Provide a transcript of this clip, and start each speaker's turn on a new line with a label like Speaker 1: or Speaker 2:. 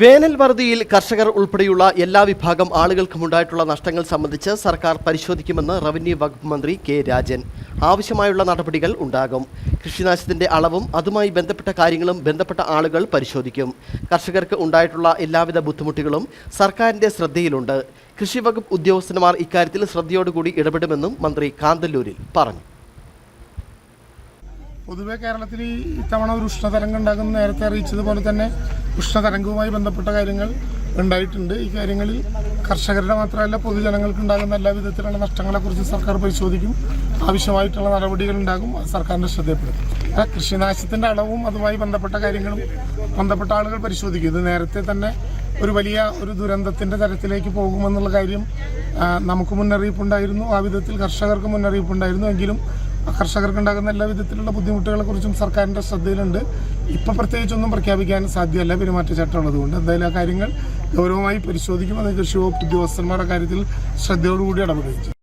Speaker 1: വേനൽ വറുതിയിൽ കർഷകർ ഉൾപ്പെടെയുള്ള എല്ലാ വിഭാഗം ആളുകൾക്കും ഉണ്ടായിട്ടുള്ള നഷ്ടങ്ങൾ സംബന്ധിച്ച് സർക്കാർ പരിശോധിക്കുമെന്ന് റവന്യൂ വകുപ്പ് മന്ത്രി കെ രാജൻ. ആവശ്യമായുള്ള നടപടികൾ ഉണ്ടാകും. കൃഷിനാശത്തിന്റെ അളവും അതുമായി ബന്ധപ്പെട്ട കാര്യങ്ങളും ബന്ധപ്പെട്ട ആളുകൾ പരിശോധിക്കും. കർഷകർക്ക് ഉണ്ടായിട്ടുള്ള എല്ലാവിധ ബുദ്ധിമുട്ടുകളും സർക്കാരിന്റെ ശ്രദ്ധയിലുണ്ട്. കൃഷി വകുപ്പ് ഉദ്യോഗസ്ഥന്മാർ ഇക്കാര്യത്തിൽ ശ്രദ്ധയോടുകൂടി ഇടപെടുമെന്നും മന്ത്രി കാന്തല്ലൂരിൽ പറഞ്ഞു.
Speaker 2: പൊതുവെ കേരളത്തിൽ ഇത്തവണ ഒരു ഉഷ്ണതരംഗം ഉണ്ടാകുന്ന നേരത്തെ അറിയിച്ചതുപോലെ തന്നെ ഉഷ്ണതരംഗവുമായി ബന്ധപ്പെട്ട കാര്യങ്ങൾ ഉണ്ടായിട്ടുണ്ട്. ഈ കാര്യങ്ങളിൽ കർഷകരുടെ മാത്രമല്ല പൊതുജനങ്ങൾക്കുണ്ടാകുന്ന എല്ലാ വിധത്തിലുള്ള നഷ്ടങ്ങളെക്കുറിച്ച് സർക്കാർ പരിശോധിക്കും. ആവശ്യമായിട്ടുള്ള നടപടികൾ ഉണ്ടാകും. സർക്കാരിന്റെ ശ്രദ്ധയിൽപ്പെടും. ആ കൃഷിനാശത്തിന്റെ അളവും അതുമായി ബന്ധപ്പെട്ട കാര്യങ്ങളും ബന്ധപ്പെട്ട ആളുകൾ പരിശോധിക്കും. ഇത് നേരത്തെ തന്നെ ഒരു വലിയ ഒരു ദുരന്തത്തിന്റെ തരത്തിലേക്ക് പോകുമെന്നുള്ള കാര്യം നമുക്ക് മുന്നറിയിപ്പുണ്ടായിരുന്നു. ആ വിധത്തിൽ കർഷകർക്ക് മുന്നറിയിപ്പുണ്ടായിരുന്നു. എങ്കിലും കർഷകർക്കുണ്ടാകുന്ന എല്ലാ വിധത്തിലുള്ള ബുദ്ധിമുട്ടുകളെക്കുറിച്ചും സർക്കാരിന്റെ ശ്രദ്ധയിലുണ്ട്. ഇപ്പൊ പ്രത്യേകിച്ചൊന്നും പ്രഖ്യാപിക്കാൻ സാധ്യമല്ല. പെരുമാറ്റച്ചട്ടം ഉള്ളതുകൊണ്ട് എന്തായാലും ആ കാര്യങ്ങൾ ഗൗരവമായി പരിശോധിക്കും കൃഷി വകുപ്പ് ഉദ്യോഗസ്ഥന്മാരുടെ കാര്യത്തിൽ ശ്രദ്ധയോടുകൂടി ഇടപെടുകയും